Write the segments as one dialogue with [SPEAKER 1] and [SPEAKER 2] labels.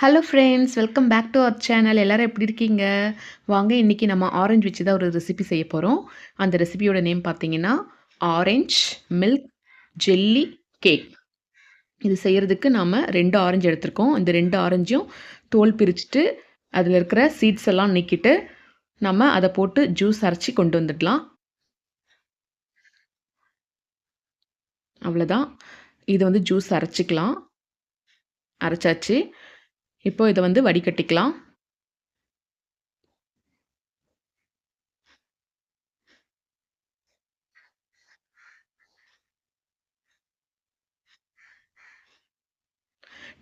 [SPEAKER 1] Hello friends welcome back to our channel எல்லோரும் எப்படி இருக்கீங்க? வாங்க இன்றைக்கி நம்ம ஆரஞ்சு வச்சு தான் ஒரு ரெசிபி செய்ய போகிறோம் அந்த ரெசிபியோட நேம் பார்த்தீங்கன்னா ஆரஞ்ச் மில்க் ஜெல்லி கேக் இது செய்கிறதுக்கு நாம் ரெண்டு ஆரஞ்சு எடுத்திருக்கோம். இந்த ரெண்டு ஆரஞ்சும் தோல் பிரிச்சுட்டு அதில் இருக்கிற சீட்ஸ் எல்லாம் நீக்கிட்டு நம்ம அதை போட்டு ஜூஸ் அரைச்சி கொண்டு வந்துடலாம். அவ்வளோதான் இது வந்து ஜூஸ் அரைச்சிக்கலாம். அரைச்சாச்சு. இப்போ இதை வந்து வடிகட்டிக்கலாம்.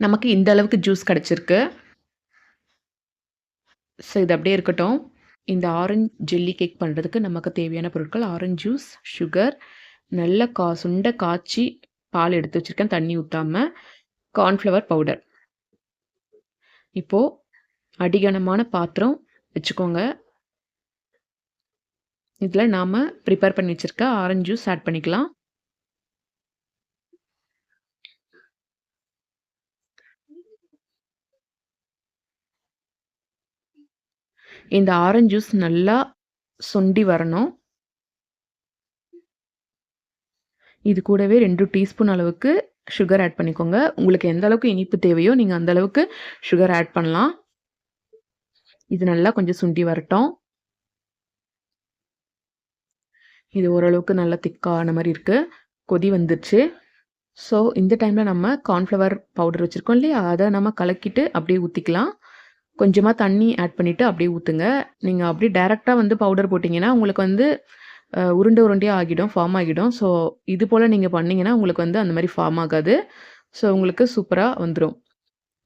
[SPEAKER 1] நமக்கு இந்த அளவுக்கு ஜூஸ் கிடச்சிருக்கு. ஸோ இது அப்படியே இருக்கட்டும். இந்த ஆரஞ்ச் ஜெல்லி கேக் பண்ணுறதுக்கு நமக்கு தேவையான பொருட்கள் ஆரஞ்ச் ஜூஸ் சுகர் நல்ல கா சுண்ட காய்ச்சி பால் எடுத்து வச்சுருக்கேன் தண்ணி ஊற்றாமல் கார்ன்ஃப்ளவர் பவுடர் இப்போது அடிகனமான பாத்திரம் வச்சுக்கோங்க. இதில் நாம் ப்ரிப்பேர் பண்ணி வச்சுருக்க ஆரஞ்சு ஜூஸ் ஆட் பண்ணிக்கலாம். இந்த ஆரஞ்சு ஜூஸ் நல்லா சுண்டி வரணும். இது கூடவே ரெண்டு டீஸ்பூன் அளவுக்கு சுகர் ஆட் பண்ணிக்கோங்க. உங்களுக்கு எந்த அளவுக்கு இனிப்பு தேவையோ நீங்கள் அந்த அளவுக்கு சுகர் ஆட் பண்ணலாம். இது நல்லா கொஞ்சம் சுண்டி வரட்டும். இது ஓரளவுக்கு நல்லா திக்கான மாதிரி இருக்குது கொதி வந்துடுச்சு ஸோ இந்த டைமில் நம்ம கார்ன்ஃப்ளவர் பவுடர் வச்சுருக்கோம் இல்லையா? அதை நம்ம கலக்கிட்டு அப்படியே ஊற்றிக்கலாம் கொஞ்சமாக தண்ணி ஆட் பண்ணிவிட்டு அப்படியே ஊற்றுங்க நீங்கள் அப்படியே டேரெக்டாக வந்து பவுடர் போட்டிங்கன்னா உங்களுக்கு வந்து உருண்டை உருண்டையாக ஆகிடும் ஃபார்ம் ஆகிடும். ஸோ இது போல் நீங்கள் பண்ணிங்கன்னா உங்களுக்கு வந்து அந்த மாதிரி ஃபார்ம் ஆகாது. ஸோ உங்களுக்கு சூப்பராக வந்துடும்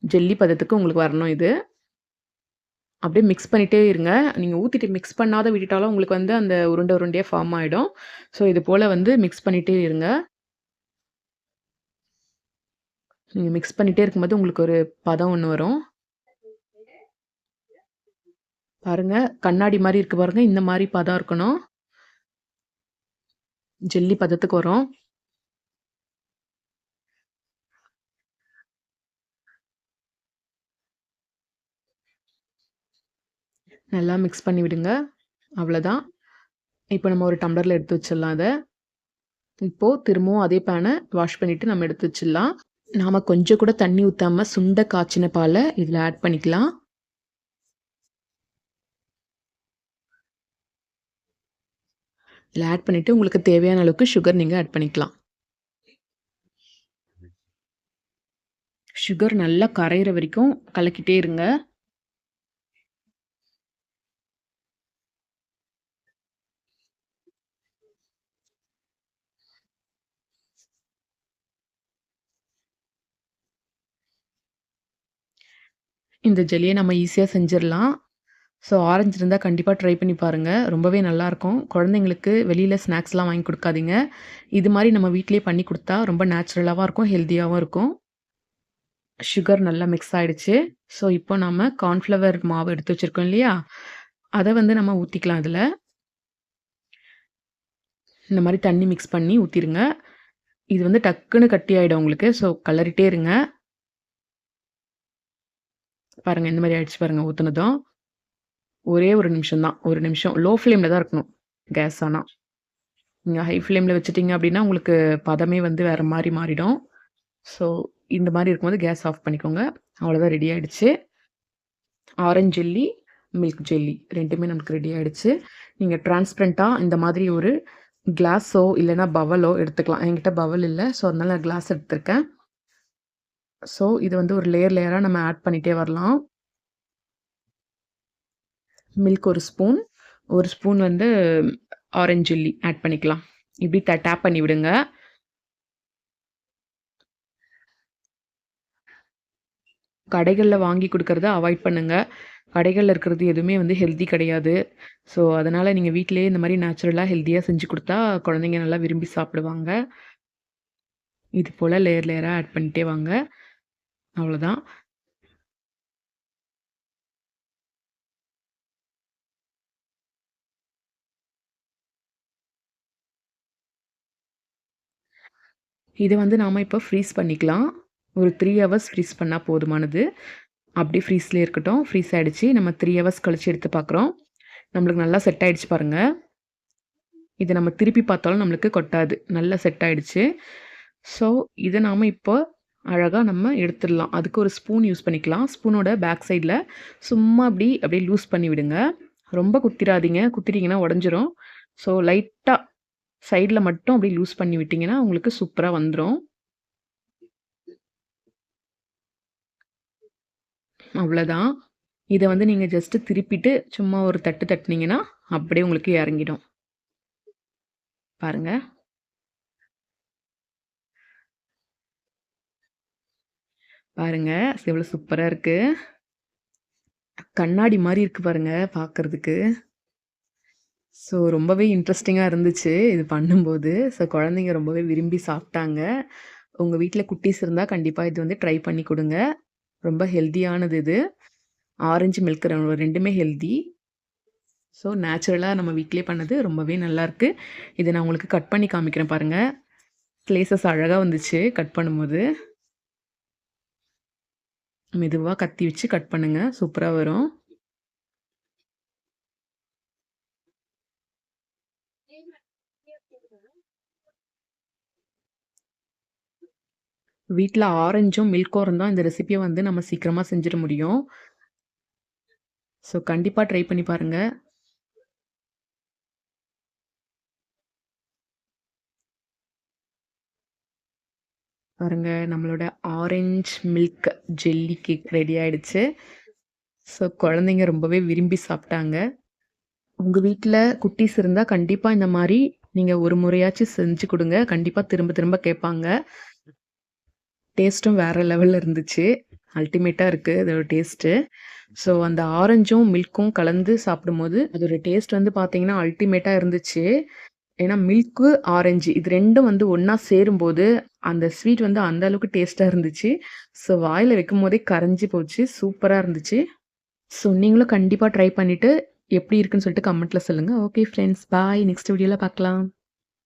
[SPEAKER 1] ஜெல்லி பதத்துக்கு உங்களுக்கு வரணும் இது. அப்படியே மிக்ஸ் பண்ணிகிட்டே இருங்க. நீங்கள் ஊற்றிட்டு மிக்ஸ் பண்ணாத விட்டுட்டாலும் உங்களுக்கு வந்து அந்த உருண்டை உருண்டையாக ஃபார்ம் ஆகிடும் ஸோ இது போல் வந்து மிக்ஸ் பண்ணிகிட்டே இருங்க. நீங்கள் மிக்ஸ் பண்ணிகிட்டே இருக்கும்போது உங்களுக்கு ஒரு பதம் ஒன்று வரும். பாருங்கள் கண்ணாடி மாதிரி இருக்குது பாருங்கள் இந்த மாதிரி பதம் இருக்கணும். ஜெல்லி பதத்துக்கு வரும். நல்லா மிக்ஸ் பண்ணி விடுங்க. அவ்வளோதான் இப்போ நம்ம ஒரு டம்ளரில் எடுத்து வச்சிடலாம் அதை இப்போது திரும்பவும் அதே பேனை வாஷ் பண்ணிவிட்டு நம்ம எடுத்து வச்சிடலாம். நாம் கொஞ்சம் கூட தண்ணி ஊற்றாமல் சுண்ட காய்ச்சின பாலை இதில் ஆட் பண்ணிக்கலாம். இதில் ஆட் பண்ணிவிட்டு உங்களுக்கு தேவையான அளவுக்கு சுகர் நீங்கள் ஆட் பண்ணிக்கலாம். சுகர் நல்லா கரையிற வரைக்கும் கலக்கிட்டே இருங்க. இந்த ஜெல்லியை நம்ம ஈஸியாக செஞ்சிடலாம். ஸோ ஆரஞ்சு இருந்தால் கண்டிப்பாக ட்ரை பண்ணி பாருங்கள் ரொம்பவே நல்லாயிருக்கும். குழந்தைங்களுக்கு வெளியில் ஸ்நாக்ஸ்லாம் வாங்கி கொடுக்காதீங்க. இது மாதிரி நம்ம வீட்டிலே பண்ணி கொடுத்தா ரொம்ப நேச்சுரலாகவும் இருக்கும் ஹெல்த்தியாகவும் இருக்கும். சுகர் நல்லா மிக்ஸ் ஆகிடுச்சு ஸோ இப்போ நம்ம கார்ன்ஃப்ளவர் மாவு எடுத்து வச்சுருக்கோம் இல்லையா? அதை வந்து நம்ம ஊற்றிக்கலாம் அதில் இந்த மாதிரி தண்ணி மிக்ஸ் பண்ணி ஊற்றிடுங்க இது வந்து டக்குன்னு கட்டி ஆகிடும் உங்களுக்கு. ஸோ கலரிட்டே இருங்க. பாருங்கள் இந்த மாதிரி ஆயிடுச்சு பாருங்கள் ஊற்றுனதும் ஒரே ஒரு நிமிஷம் தான் ஒரு நிமிஷம். லோ ஃப்ளேமில் தான் இருக்கணும். கேஸ் ஆனால் நீங்கள் ஹை ஃப்ளேமில் வச்சுட்டிங்க அப்படின்னா உங்களுக்கு பதமே வந்து வேறு மாதிரி மாறிடும். ஸோ இந்த மாதிரி இருக்கும்போது கேஸ் ஆஃப் பண்ணிக்கோங்க. அவ்வளோதான் ரெடி ஆகிடுச்சு ஆரஞ்சு ஜெல்லி மில்க் ஜெல்லி ரெண்டுமே நமக்கு ரெடி ஆகிடுச்சு நீங்கள் டிரான்ஸ்பரண்ட்டாக இந்த மாதிரி ஒரு கிளாஸோ இல்லைனா பவலோ எடுத்துக்கலாம். என்கிட்ட பவல் இல்லை. ஸோ அதனால் நான் கிளாஸ் எடுத்திருக்கேன். ஸோ இது வந்து ஒரு லேயர் லேயராக நம்ம ஆட் பண்ணிகிட்டே வரலாம். மில்க் ஒரு ஸ்பூன். ஒரு ஸ்பூன் வந்து ஆரஞ்சு சில்லி ஆட் பண்ணிக்கலாம். இப்படி த டேப் பண்ணி விடுங்க. கடைகளில் வாங்கி கொடுக்கறத அவாய்ட் பண்ணுங்கள் கடைகளில் இருக்கிறது எதுவுமே வந்து ஹெல்த்தி கிடையாது. ஸோ அதனால் நீங்கள் வீட்டிலேயே இந்த மாதிரி நேச்சுரலாக ஹெல்த்தியாக செஞ்சு கொடுத்தா குழந்தைங்க நல்லா விரும்பி சாப்பிடுவாங்க. இது போல் லேயர் லேயராக ஆட் பண்ணிட்டே வாங்க. அவ்வளோதான் இதை வந்து நாம் இப்போ ஃப்ரீஸ் பண்ணிக்கலாம். ஒரு த்ரீ ஹவர்ஸ் ஃப்ரீஸ் பண்ணால் போதுமானது. அப்படியே ஃப்ரீஸ்லேயே இருக்கட்டும். ஃப்ரீஸ் ஆகிடுச்சு நம்ம த்ரீ ஹவர்ஸ் கழிச்சு எடுத்து பார்க்குறோம். நம்மளுக்கு நல்லா செட் ஆகிடுச்சு பாருங்கள் இதை நம்ம திருப்பி பார்த்தாலும் நம்மளுக்கு கொட்டாது. நல்லா செட் ஆகிடுச்சு ஸோ இதை நாம் இப்போ அழகாக நம்ம எடுத்துடலாம். அதுக்கு ஒரு ஸ்பூன் யூஸ் பண்ணிக்கலாம். ஸ்பூனோட பேக் சைடில் சும்மா அப்படி அப்படியே லூஸ் பண்ணி விடுங்க. ரொம்ப குத்திராதீங்க. குத்திட்டிங்கன்னா உடஞ்சிரும். ஸோ லைட்டாக சைடில் மட்டும் அப்படியே லூஸ் பண்ணி விட்டிங்கன்னா உங்களுக்கு சூப்பராக வந்துடும் அவ்வளோதான் இதை வந்து நீங்கள் ஜஸ்ட்டு திருப்பிட்டு சும்மா ஒரு தட்டு தட்டினீங்கன்னா அப்படியே உங்களுக்கு இறங்கிடும். பாருங்கள் பாருங்க. எவ்வளோ சூப்பராக இருக்குது கண்ணாடி மாதிரி இருக்குது பாருங்கள் பார்க்குறதுக்கு ஸோ ரொம்பவே இன்ட்ரெஸ்டிங்காக இருந்துச்சு இது பண்ணும்போது. ஸோ குழந்தைங்க ரொம்பவே விரும்பி சாப்பிட்டாங்க. உங்கள் வீட்டில் குட்டீஸ் இருந்தால் கண்டிப்பாக இது வந்து ட்ரை பண்ணி கொடுங்க. ரொம்ப ஹெல்த்தியானது இது. ஆரஞ்சு மில்க் ரெண்டுமே ஹெல்தி ஸோ நேச்சுரலாக நம்ம வீட்டிலே பண்ணது ரொம்பவே நல்லாயிருக்கு இதை நான் உங்களுக்கு கட் பண்ணி காமிக்கிறேன் பாருங்கள் ஸ்லேசஸ் அழகாக வந்துச்சு கட் பண்ணும்போது. மெதுவாக கத்தி வச்சு கட் பண்ணுங்கள் சூப்பராக வரும். வீட்டில் ஆரஞ்சும் மில்க்கும் இருந்தால் இந்த ரெசிபியை வந்து நம்ம சீக்கிரமாக செஞ்சிட முடியும். ஸோ கண்டிப்பாக ட்ரை பண்ணி பாருங்கள் பாருங்க நம்மளோட orange milk jelly cake ready ஆயிடுச்சு. ஸோ குழந்தைங்க ரொம்பவே விரும்பி சாப்பிட்டாங்க. உங்கள் வீட்டில் குட்டீஸ் இருந்தால் கண்டிப்பாக இந்த மாதிரி நீங்கள் ஒரு முறையாச்சும் செஞ்சு கொடுங்க. கண்டிப்பாக திரும்ப திரும்ப கேட்பாங்க. டேஸ்ட்டும் வேறு லெவலில் இருந்துச்சு. அல்டிமேட்டாக இருக்குது அதோட டேஸ்ட்டு. ஸோ அந்த ஆரஞ்சும் மில்க்கும் கலந்து சாப்பிடும்போது அதோட டேஸ்ட் வந்து பார்த்தீங்கன்னா அல்டிமேட்டாக இருந்துச்சு. ஏன்னா மில்க்கு ஆரஞ்சு இது ரெண்டும் வந்து ஒன்றா சேரும்போது அந்த ஸ்வீட் வந்து அந்த அளவுக்கு டேஸ்ட்டாக இருந்துச்சு. ஸோ வாயில் வைக்கும் போதே கரைஞ்சி போச்சு. சூப்பராக இருந்துச்சு. ஸோ நீங்களும் கண்டிப்பாக ட்ரை பண்ணிவிட்டு எப்படி இருக்குன்னு சொல்லிட்டு கமெண்ட்டில் சொல்லுங்கள் ஓகே ஃப்ரெண்ட்ஸ் பாய் நெக்ஸ்ட் வீடியோவில் பார்க்கலாம்